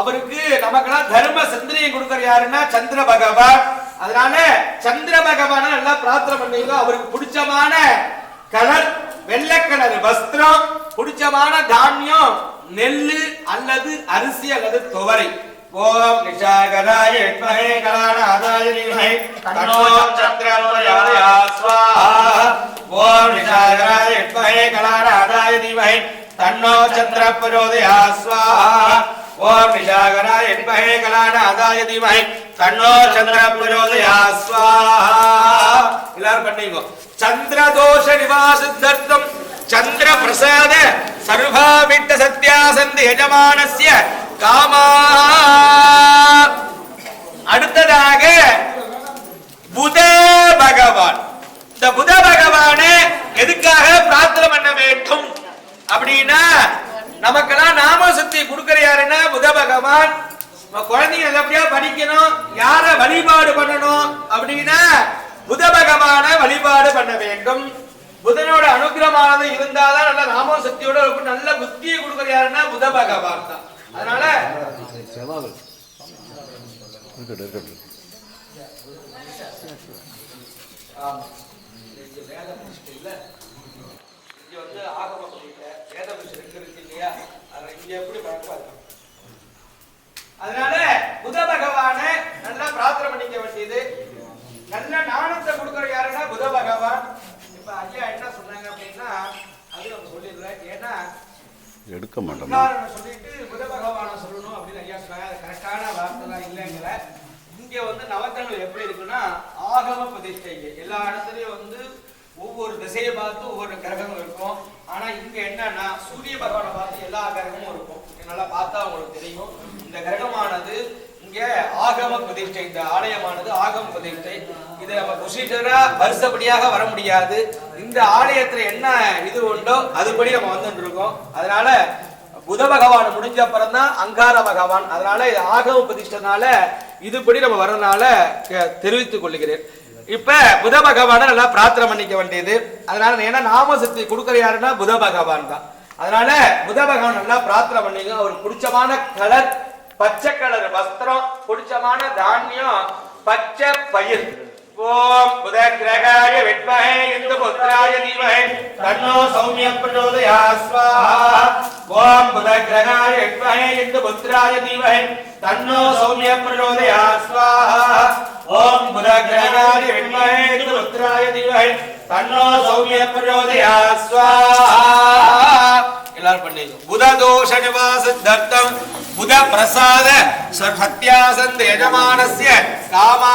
அவருக்கு நமக்கெல்லாம் தர்ம சிந்தனையை கொடுக்கிற யாருன்னா சந்திர பகவான். அதனால சந்திர பகவான நல்லா பிரார்த்தனை பண்ணீங்க அவருக்கு பிடிச்சமான கலர் வெள்ளை கலர் வஸ்திரம் பிடிச்சமான தானியம் நெல்லு அல்லது அரிசி அல்லது துவரை. ஓம் நிஷாகராய வித்மஹே கலாநாதாய தீமஹி தன்னோ சந்திரன் பிரச்சோதயாத் ஸ்வாஹா. ஓம் நிஷாகராய வித்மஹே கலாநாதாய தீமஹி தன்னோ சந்திர பிரச்சோதயாத் ஸ்வாஹா. ஓம் நிஷாகரா என்பகே கலாட கலாநாதாய தீமகை. தன்னோ சந்திர பிரச்சோதயாத் ஸ்வாஹா எல்லாரும் பண்ணீங்க சந்திரதோஷ நிவாசித்தர்த்தம் சந்திர பிரசாத சர்வாவிட்ட சத்யாசந்தி எஜமானசிய காமா. அடுத்ததாக புத பகவான். இந்த புத பகவானை எதுக்காக பிரார்த்தனை பண்ண வேண்டும்? அப்படின்னா நமக்கெல்லாம் நாம சக்தி கொடுக்கிற யாருன்னா குழந்தைங்க நல்லபடியா படிக்கணும் யார வழிபாடு பண்ணணும் அப்படின்னா புத பகவான வழிபாடு பண்ண வேண்டும் புதனோட அனுகிரமானது இருந்தாதான் நல்ல ராம சக்தியோட நல்ல புத்தியை கொடுக்கிற யாருன்னா புத பகவான் தான் அதனால இங்க வந்து ஆகம வேத இருக்கு இல்லையா? அதை இங்க எப்படி பார்ப்பாரு? அதனால புத பகவானை நல்லா பிரார்த்தனை பண்ணிக்க வேண்டியது. நல்ல ஞானத்தை கொடுக்கிற யாருன்னா புத பகவான். இப்ப ஐயா என்ன சொன்னாங்க அப்படின்னா அது நம்ம சொல்லிடுறேன் ஏன்னா எடுக்க மாட்டோமா. சொல்லிட்டு புத பகவானை சொல்லணும் அப்படின்னு ஐயா சொன்னாங்க. அது கரெக்டான வார்த்தை தான் இல்லைங்கிற. இங்க வந்து நவக்கிரகம் எப்படி இருக்குன்னா ஆகம பிரதிஷ்டை எல்லா இடத்துலயும் வந்து ஒவ்வொரு திசையை பார்த்து ஒவ்வொரு கிரகமும் இருக்கும். ஆனா இங்க என்னன்னா சூரிய பகவானை பார்த்து எல்லா கிரகமும் இருக்கும். பார்த்தா உங்களுக்கு தெரியும். இந்த கிரகமானது இங்கே ஆகம பிரதிஷ்டை இந்த ஆலயமானது ஆகம பிரதிஷ்டை. இது நம்ம ப்ரொசீஜரா வருஷப்படியாக வர முடியாது. இந்த ஆலயத்துல என்ன இது உண்டோ அதுபடி நம்ம வந்துட்டு இருக்கோம். அதனால புத பகவான் முடிஞ்ச அப்புறம் தான் அங்கார பகவான். அதனால இது ஆகம பிரதிஷ்டனால இதுபடி நம்ம வரனால தெரிவித்துக் கொள்கிறேன். இப்ப புத பகவான நல்லா பிரார்த்தனை பண்ணிக்க வேண்டியது. அதனால ஏன்னா நாம சக்தி கொடுக்கற யாருன்னா புத பகவான் தான். அதனால புத பகவான் நல்லா பிரார்த்தனை பண்ணிங்க அவருக்கு பிடிச்சமான கலர் பச்சை கலர் வஸ்திரம் பிடிச்சமான தானியம் பச்சை பயிர். ஓம் புத கிரகாய வித்மஹே இந்து புத்திராய தீமகே. தன்னோ சௌமிய பிரச்சோதயாத் ஸ்வாஹா. ஓம் புத கிரகாய வித்மஹே இந்து புத்திராய தீமகே. தன்னோ சௌமிய பிரச்சோதயாத் ஸ்வாஹா. ஓம் புத கிரகாய வித்மஹே இந்து புத்திராய தீமகே. தன்னோ சௌமிய பிரச்சோதயாத் ஸ்வாஹா. எல்லாரும் பண்ணீங்க புத தோஷ நிவாச தர்த்தம் புத பிரசாத சத்யாசந்த எஜமானசிய காமா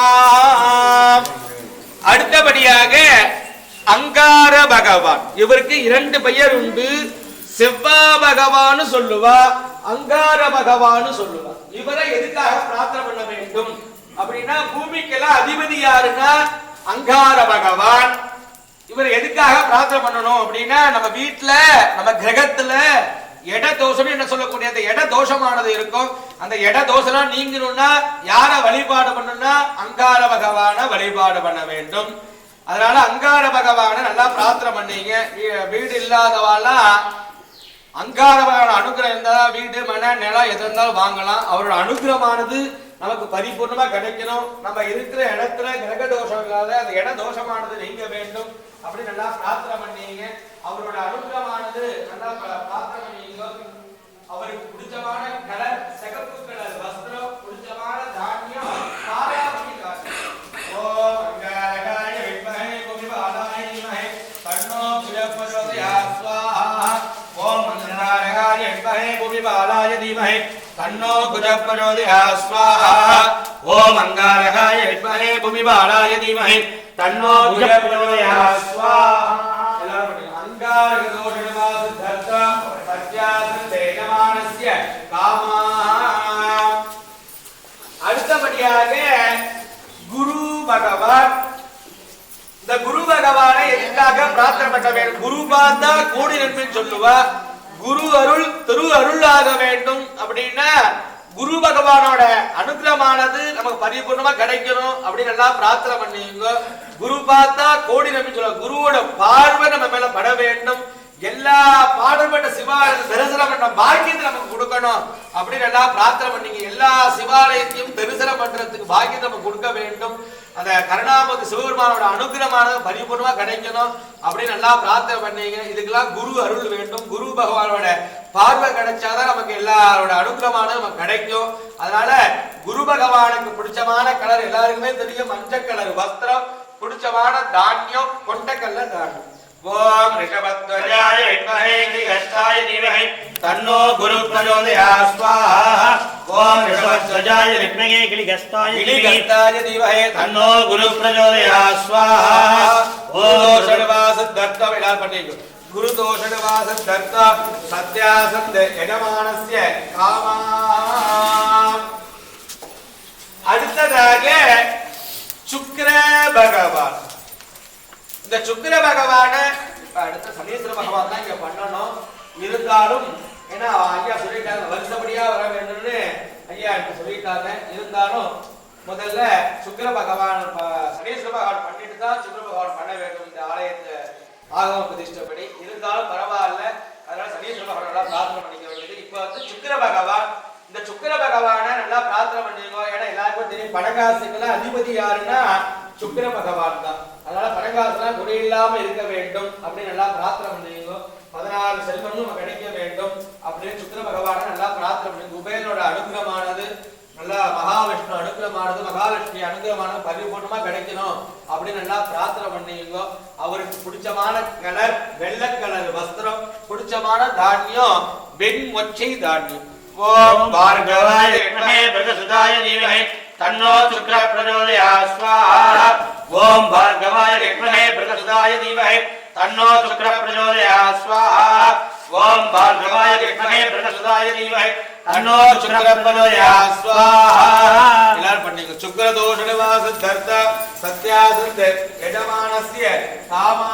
அடுத்தபடியாக அங்கார பகவான். இவருக்கு இரண்டு பெயர் உண்டு செவ்வா பகவான் சொல்லுவா அங்கார பகவான் சொல்லுவா. இவரை எதுக்காக பிரார்த்தனை பண்ண வேண்டும்? அப்படின்னா பூமிக்கெல்லாம் அதிபதி யாருன்னா அங்கார பகவான். இவர் எதுக்காக பிரார்த்தனை பண்ணணும் அப்படின்னா நம்ம வீட்டுல நம்ம கிரகத்துல எட தோஷம் என்ன சொல்லக்கூடிய அந்த எட தோஷமானது இருக்கும். அந்த எட தோஷம்லாம் நீங்கணும்னா யார வழிபாடு பண்ணணும்னா அங்கார பகவான வழிபாடு பண்ண வேண்டும். அதனால அங்கார பகவான நல்லா பிரார்த்தனை பண்ணீங்க. வீடு இல்லாதவாலாம் அங்கார பகவான அனுகிரகம் இருந்தா வீடு மன நிலம் எது இருந்தாலும் வாங்கலாம். அவரோட அனுகிரகமானது நமக்கு பரிபூர்ணமா கிடைக்கணும். நம்ம இருக்கிற இடத்துல கிரக தோஷம் இல்லாத அந்த இட தோஷமானது நீங்க வேண்டும். அப்படி நல்லா பிரார்த்தனை பண்ணீங்க. அவரோட அனுகிரமானது நல்லா பிரார்த்தனை பண்ணீங்க. அவருக்கு பிடிச்சமான கலர் சிகப்பு கலர் வஸ்திரம் பிடிச்சமான தானியம் காராவதி காசு ஓம் அங்காரகாய வித்மஹே குமிபாலாய தன்னோ பிரச்சோதயாத் ஸ்வாஹா ஓம் அங்காரகாய வித்மஹே குமிபாலாய தன்னோ பிரச்சோதயாத் ஸ்வாஹா எல்லாரும் பண்ணுங்க. அங்காரக தோஷணவாசு சத்யாசன் காமா அடுத்தபடியாக குரு பகவான் இந்த குரு பகவானை எதுக்காக பிரார்த்தனை பண்ண வேண்டும்? குரு பார்த்தா கூடி நன்மைன்னு சொல்லுவா. குரு அருள் திரு ஆக வேண்டும் அப்படின்னா குரு பகவானோட அனுகிரமானது நமக்கு பரிபூர்ணமா கிடைக்கணும் அப்படின்னு எல்லாம் பிரார்த்தனை பண்ணுவீங்க குரு பார்த்தா கோடி நம்பி சொல்ல குருவோட பார்வை நம்ம மேல பட வேண்டும். எல்லா பாடுபட்ட சிவாலயத்தை தரிசனம் பண்ண பாக்கியத்தை நமக்கு கொடுக்கணும் அப்படின்னு எல்லாம் பிரார்த்தனை பண்ணீங்க. எல்லா சிவாலயத்தையும் தரிசனம் பண்றதுக்கு பாக்கியத்தை நம்ம கொடுக்க வேண்டும். அந்த கருணாமதி சிவபெருமானோட அனுகிரமானது பரிபூர்ணமா கிடைக்கணும் அப்படின்னு எல்லாம் பிரார்த்தனை பண்ணீங்க. இதுக்கெல்லாம் குரு அருள் வேண்டும். குரு பகவானோட பார்வை கிடைச்சாதான் நமக்கு எல்லாரோட அனுகிரகமானது நமக்கு கிடைக்கும். அதனால குரு பகவானுக்கு பிடிச்சமான கலர் எல்லாருக்குமே தெரியும். மஞ்சள் கலர் வஸ்திரம் பிடிச்சமான தானியம் கொண்டக்கல்ல தானியம். ஓம் ரிஷபத்வஜாய வித்மஹே கிரிகஸ்தாய தீமஹி தன்னோ குரு பிரச்சோதயாத் ஸ்வாஹா ஓம் ரிஷபத்வஜாய கிளிகஸ்தாய கிரிகஸ்தாய தீமஹி தன்னோ குரு பிரச்சோதயாத் ஸ்வாஹா ஓம் தோஷணவாச தர்த்த விடால் பண்ணிக்கு குரு தோஷணவாச தர்த்த சத்யாசந்த காமா. அடுத்ததாக சுக்கிர பகவான். இந்த சுக்கிர பகவான அடுத்த சனீஸ்வர பகவான் தான் இங்க பண்ணணும். இருந்தாலும் ஏன்னா ஐயா சொல்லிட்டாங்க வருஷப்படியா வர வேண்டும்னு ஐயா இப்ப சொல்லிட்டாங்க. இருந்தாலும் முதல்ல சுக்கிர பகவான் சனீஸ்வர பகவான் பண்ணிட்டு தான் சுக்கிர பகவான் பண்ண வேண்டும் இந்த ஆலயத்தை. ஆகம பிரதிஷ்டப்படி இருந்தாலும் பரவாயில்ல. அதனால சனீஸ்வர நல்லா பிரார்த்தனை பண்ணிக்க வேண்டியது. இப்போ வந்து சுக்கிர பகவான் இந்த சுக்கிர பகவானை நல்லா பிரார்த்தனை பண்ணிக்கோ. ஏன்னா எல்லாருக்கும் தெரியும் பணகாசுக்கெல்லாம் அதிபதி யாருன்னா சுக்கர பகவான் தான். அதனால பணகாசுலாம் குறை இல்லாம இருக்க வேண்டும் அப்படின்னு நல்லா பிரார்த்தனை பண்ணிக்கோ. பதினாறு செல்வமும் நம்ம கிடைக்க வேண்டும் அப்படின்னு சுக்கிர பகவானை நல்லா பிரார்த்தனை பண்ணி குபேரனோட அனுகிரகமானது நல்லா மகாவிஷ்ணு அனுகிரமானது மகாலட்சுமி அனுகிரகமானது பரிபூர்ணமா கிடைக்கணும் அப்படின்னு நல்லா பிரார்த்தனை பண்ணீங்க அவருக்கு பிடிச்சமான கலர் வெள்ளை கலர் வஸ்திரம் பிடிச்சமான தானியம் வெண் மொச்சை தானியம். ஓம் பார்கவாய வித்மஹே பிரகசுதாய தீமஹி தன்னோ சுக்ர பிரஜோதயா ஸ்வாஹா. ஓம் பார்கவாய வித்மஹே பிரகசுதாய தீமஹி தன்னோ சுக்ர பிரஜோதயா ஸ்வாஹா. ஓம் பார்கவாய வித்மஹே பிரகசுதாய தீமஹி தன்னோ சுக்ர ஸ்வாஹா எல்லாரும் பண்ணீங்க சுக்ர தோஷ நிவாச தர்த்த சத்யாசந்த யஜமானஸ்ய காமா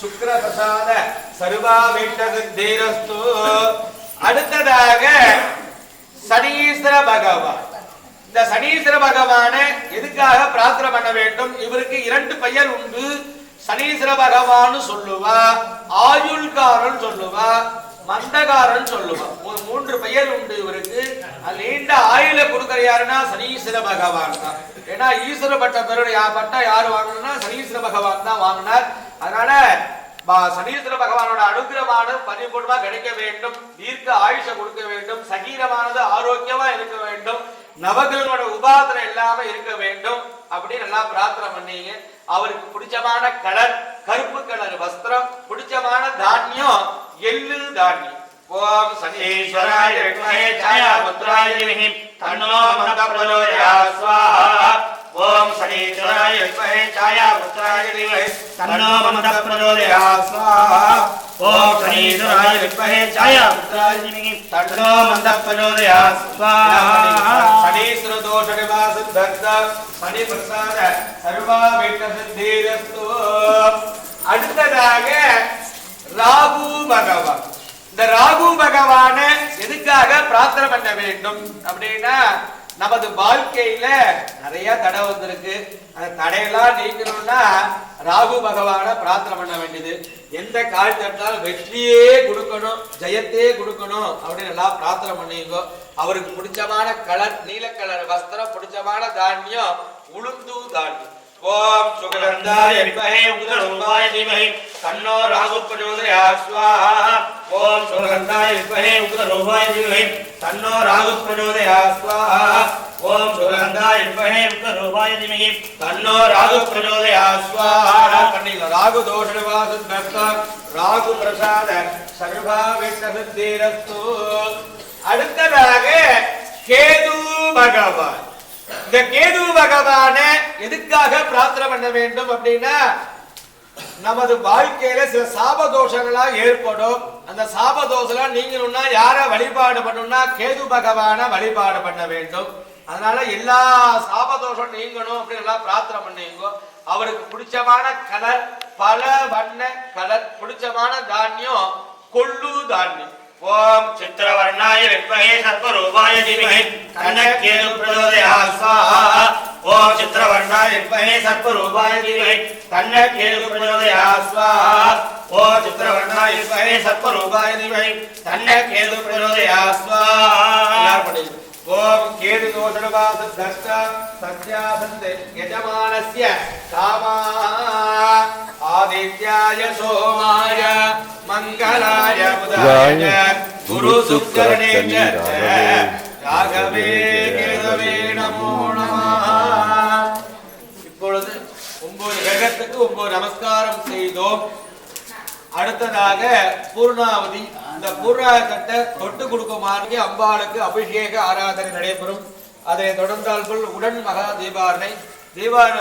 சுக்ர பிரசாத சர்வா சித்தீரஸ்து அடுத்ததாக சனீஸ்வர பகவான். இந்த சனீஸ்வர பகவானை எதுக்காக பிரார்த்தனை பண்ண வேண்டும்? இவருக்கு இரண்டு பெயர் உண்டு. சனீஸ்வர பகவான் சொல்லுவா ஆயுள்காரன் சொல்லுவா மந்தகாரன் சொல்லுவான். ஒரு மூன்று பெயர் உண்டு இவருக்கு. நீண்ட ஆயுள கொடுக்கற யாருன்னா சனீஸ்வர பகவான் தான். ஏன்னா ஈஸ்வர பட்ட பெரு பட்டா யார் வாங்கணும்னா சனீஸ்வர பகவான் தான் வாங்கினார். அதனால சனீஸ்வர பகவானோட அனுகிரமானது பரிபூர்ணமா கிடைக்க வேண்டும். தீர்க்க ஆயுஷ கொடுக்க வேண்டும். சகீரமானது ஆரோக்கியமா இருக்க வேண்டும். நவகிரகோட உபாதனம் இல்லாம இருக்க வேண்டும். அப்படின்னு நல்லா பிரார்த்தனை பண்ணீங்க. அவருக்கு பிடிச்சமான கலர் கருப்பு கலர் வஸ்திரம் பிடிச்சமான தானியம் எள்ளு தானியம் ஓம் சனீஸ்வராய வித்மஹே ಛಾಯಾಪುತ್ರಾಯ ಧೀಮಹಿ ತನ್ನೋ ಮಂದ ಪ್ರಚೋದಯಾತ್ ಸ್ವಾಹಾ ಓಂ ಶನೀಶ್ವರಾಯ ವಿದ್ಮಹೇ ಛಾಯಾಪುತ್ರಾಯ ಧೀಮಹಿ ತನ್ನೋ ಮಂದ ಪ್ರಚೋದಯಾತ್ ಸ್ವಾಹಾ ಓಂ ಶನೀಶ್ವರಾಯ ವಿದ್ಮಹೇ ಛಾಯಾಪುತ್ರಾಯ ಧೀಮಹಿ ತನ್ನೋ ಮಂದ ಪ್ರಚೋದಯಾತ್ ಸ್ವಾಹಾ ಶನೀಶ್ವರ ದೋಷ ನಿವಾಸ ದತ್ತ ಶನಿ ಪ್ರಸಾದ ಸರ್ವಾ ವಿಘ್ನ ಸಿದ್ಧಿರಸ್ತು அடுத்ததாக ராகு பகவான் இந்த ராகு பகவான எதுக்காக பிரார்த்தனை பண்ண வேண்டும்? அப்படின்னா நமது வாழ்க்கையில நிறைய தடை வந்திருக்கு. அந்த தடையெல்லாம் நீக்கணும்னா ராகு பகவான பிரார்த்தனை பண்ண வேண்டியது. எந்த காரியத்தை எடுத்தாலும் வெற்றியே கொடுக்கணும் ஜெயத்தையே கொடுக்கணும் அப்படின்னு எல்லாம் பிரார்த்தனை பண்ணிக்கோ. அவருக்கு பிடிச்சமான கலர் நீல கலர் வஸ்திரம் பிடிச்சமான தானியம் உளுந்து தானியம். ஓம் சுகலந்தாய வித்மஹே தன்னோ ராகு பிரச்சோதயாத் சுவாஹா. ஓம் சுகலந்தாய வித்மஹே உக்ரரூபாய தீமஹி தன்னோ ராகு பிரச்சோதயாத் ஸ்வாஹா. ஓம் சுகலந்தாய வித்மஹே உக்ரரூபாய தீமஹி தன்னோ ராகு பிரச்சோதயாத் ஸ்வாஹா. பண்ணீங்க ராகு தோஷ நிவாச ராகு பிரசாத சர்வா விஷ்ண அடுத்ததாக கேது பகவான். இந்த கேது பகவான எதுக்காக பிரார்த்தனை பண்ண வேண்டும் அப்படின்னா நமது வாழ்க்கையில சில சாப தோஷங்களா ஏற்படும். அந்த சாப நீங்கணும்னா யார வழிபாடு பண்ணணும்னா கேது பகவான வழிபாடு பண்ண வேண்டும். அதனால எல்லா சாப தோஷம் நீங்கணும் அப்படின்னு எல்லாம் பிரார்த்தனை பண்ணீங்க. அவருக்கு பிடிச்சமான கலர் பல வண்ண கலர் பிடிச்சமான தானியம் கொள்ளு தானியம். ஓம் சித்திரவர்ணாய வித்மஹே சர்வரூபாய தீமஹி தன்னக்கேது பிரதோதயா ஸ்வாஹா ஓம் சித்திரவர்ணாய வித்மஹே சர்வரூபாய தீமஹி தன்னக்கேது பிரதோதயா ஸ்வாஹா ஓ சித்திரவர்ணாய வித்மஹே சத்வரூபாய தீமஹி தன்ன கேது பிரச்சோதயாத் ஸ்வாஹா. ஓம் கேது தோஷணவாச தஷ்ட சத்யாசந்தே யஜமானஸ்ய காமா. ஆதித்யாய சோமாய மங்களாய புதாய குரு சுக்கரனே ராகவே கேதவே நமோ நமः. இப்பொழுது ஒன்பது கிரகத்துக்கு ஒன்பது நமஸ்காரம் செய்தோம். அடுத்ததாக பூர்ணாவதி. இந்த பூர்ணாகத்தை தொட்டு கொடுக்குமாறு அம்பாளுக்கு அபிஷேக ஆராதனை நடைபெறும். அதை தொடர்ந்தால் உடன் மகா தீபாரணை தீபாரணை